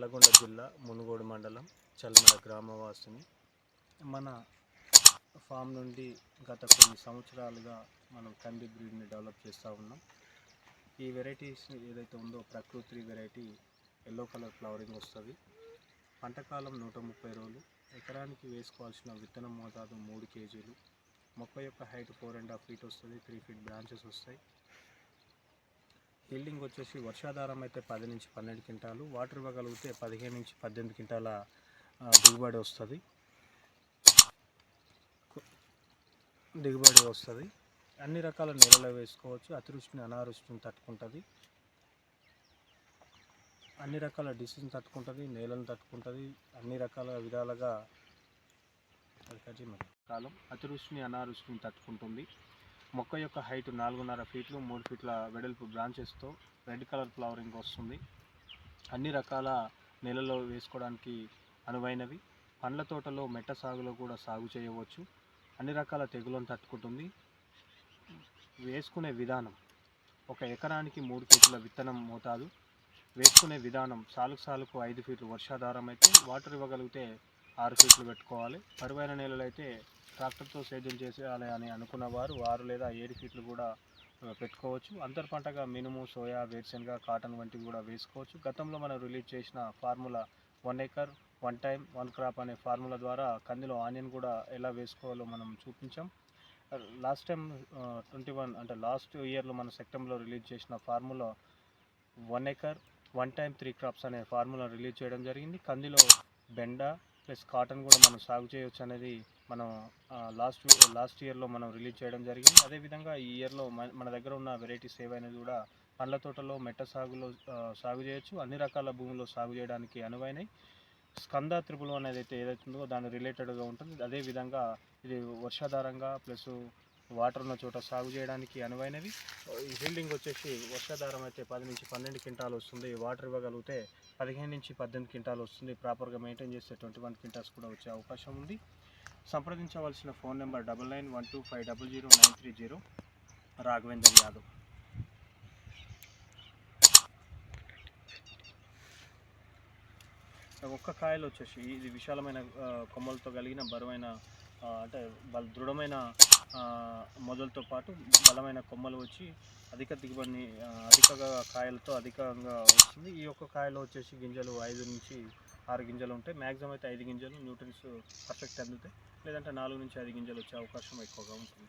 నల్లగొండ జిల్లా మునుగోడు మండలం చల్మడ గ్రామవాసిని. మన ఫామ్ నుండి గత కొన్ని సంవత్సరాలుగా మనం కంది బ్రీడ్ని డెవలప్ చేస్తూ ఉన్నాం. ఈ వెరైటీస్ ఏదైతే ఉందో ప్రకృతి వెరైటీ ఎల్లో కలర్ ఫ్లవరింగ్ వస్తుంది. పంటకాలం నూట ముప్పై రోజులు. ఎకరానికి వేసుకోవాల్సిన విత్తనం మోతాదు మూడు కేజీలు. మొక్క యొక్క height four and half feet వస్తుంది. త్రీ ఫీట్ బ్రాంచెస్ వస్తాయి. హీల్డింగ్ వచ్చేసి వర్షాధారం అయితే పది నుంచి పన్నెండు క్వింటాలు వాటర్ ఇవ్వగలిగితే పదిహేను నుంచి పద్దెనిమిది క్వింటాల దిగుబడి వస్తుంది. దిగుబడి వస్తుంది. అన్ని రకాల నేలలో వేసుకోవచ్చు అతివృష్టిని అనావృష్టిని తట్టుకుంటుంది. అన్ని రకాల డిసీజ్ని తట్టుకుంటుంది నేలను తట్టుకుంటుంది అన్ని రకాల విధాలుగా కాలం అతివృష్టిని అనావృష్టిని తట్టుకుంటుంది. మొక్క యొక్క హైట్ నాలుగున్నర ఫీట్లు మూడు ఫీట్ల వెడల్పు బ్రాంచెస్తో రెడ్ కలర్ ఫ్లవరింగ్ వస్తుంది. అన్ని రకాల నెలలో వేసుకోవడానికి అనువైనవి. పండ్ల తోటలో మెట్ట సాగులో కూడా సాగు చేయవచ్చు. అన్ని రకాల తెగులను తట్టుకుంటుంది. వేసుకునే విధానం. ఒక ఎకరానికి మూడు ఫీట్ల విత్తనం మోతాదు. వేసుకునే విధానం సాలుకు సాలుకు ఐదు ఫీట్లు వర్షాధారం అయితే వాటర్ ఇవ్వగలిగితే ఆరు ఫీట్లు పెట్టుకోవాలి. బరువైన నేలలు అయితే ట్రాక్టర్తో సేద్యం చేసేయాలి అని అనుకున్న వారు ఆరు లేదా ఏడు ఫీట్లు కూడా పెట్టుకోవచ్చు. అంతర్ పంటగా మినుము సోయా వేరుశనగ కాటన్ వంటివి కూడా వేసుకోవచ్చు. గతంలో మనం రిలీజ్ చేసిన formula one acre one time one crop అనే ఫార్ములా ద్వారా కందిలో ఆనియన్ కూడా ఎలా వేసుకోవాలో మనం చూపించాం. లాస్ట్ టైం ట్వంటీ వన్ అంటే లాస్ట్ ఇయర్లో మన సెప్టెంబర్లో రిలీజ్ చేసిన formula one acre one time three crops అనే ఫార్ములా రిలీజ్ చేయడం జరిగింది. కందిలో బెండ ప్లస్ కాటన్ కూడా మనం సాగు చేయవచ్చు అనేది మనం లాస్ట్ లాస్ట్ ఇయర్లో మనం రిలీజ్ చేయడం జరిగింది. అదేవిధంగా ఈ ఇయర్లో మన మన దగ్గర ఉన్న వెరైటీస్ ఏవైనా కూడా పండ్ల తోటలో మెట్ట సాగులో సాగు చేయొచ్చు. అన్ని రకాల భూముల్లో సాగు చేయడానికి అనువైనవి స్కంద త్రిపులు అనేది అయితే ఏదైతుందో ఉందో దాని రిలేటెడ్గా ఉంటుంది. అదేవిధంగా ఇది వర్షాధారంగా ప్లస్ వాటర్ ఉన్న చోట సాగు చేయడానికి అనువైనవి. ఈ హీల్డింగ్ వచ్చేసి వర్షాధారం అయితే పది నుంచి పన్నెండు క్వింటాలు వస్తుంది. వాటర్ ఇవ్వగలిగితే పదిహేను నుంచి పద్దెనిమిది క్వింటాలు వస్తుంది. ప్రాపర్గా మెయింటైన్ చేస్తే ట్వంటీ వన్ క్వింటాల్స్ కూడా వచ్చే అవకాశం ఉంది. సంప్రదించవలసిన phone number double nine one two five double zero nine three zero. Raghavendra Yadav. ఒక్క కాయలు వచ్చేసి ఇది విశాలమైన కొమ్మలతో కలిగిన బరువైన అంటే బల దృఢమైన మొదలతో పాటు బలమైన కొమ్మలు వచ్చి అధిక దిగుబడిని అధికగా కాయలతో అధికంగా వస్తుంది. ఈ యొక్క కాయలో వచ్చేసి గింజలు ఐదు నుంచి ఆరు గింజలు ఉంటాయి. మ్యాక్సిమం అయితే ఐదు గింజలు న్యూట్రిన్స్ పర్ఫెక్ట్ అందుతాయి. లేదంటే నాలుగు నుంచి ఐదు గింజలు వచ్చే అవకాశం ఎక్కువగా ఉంటుంది.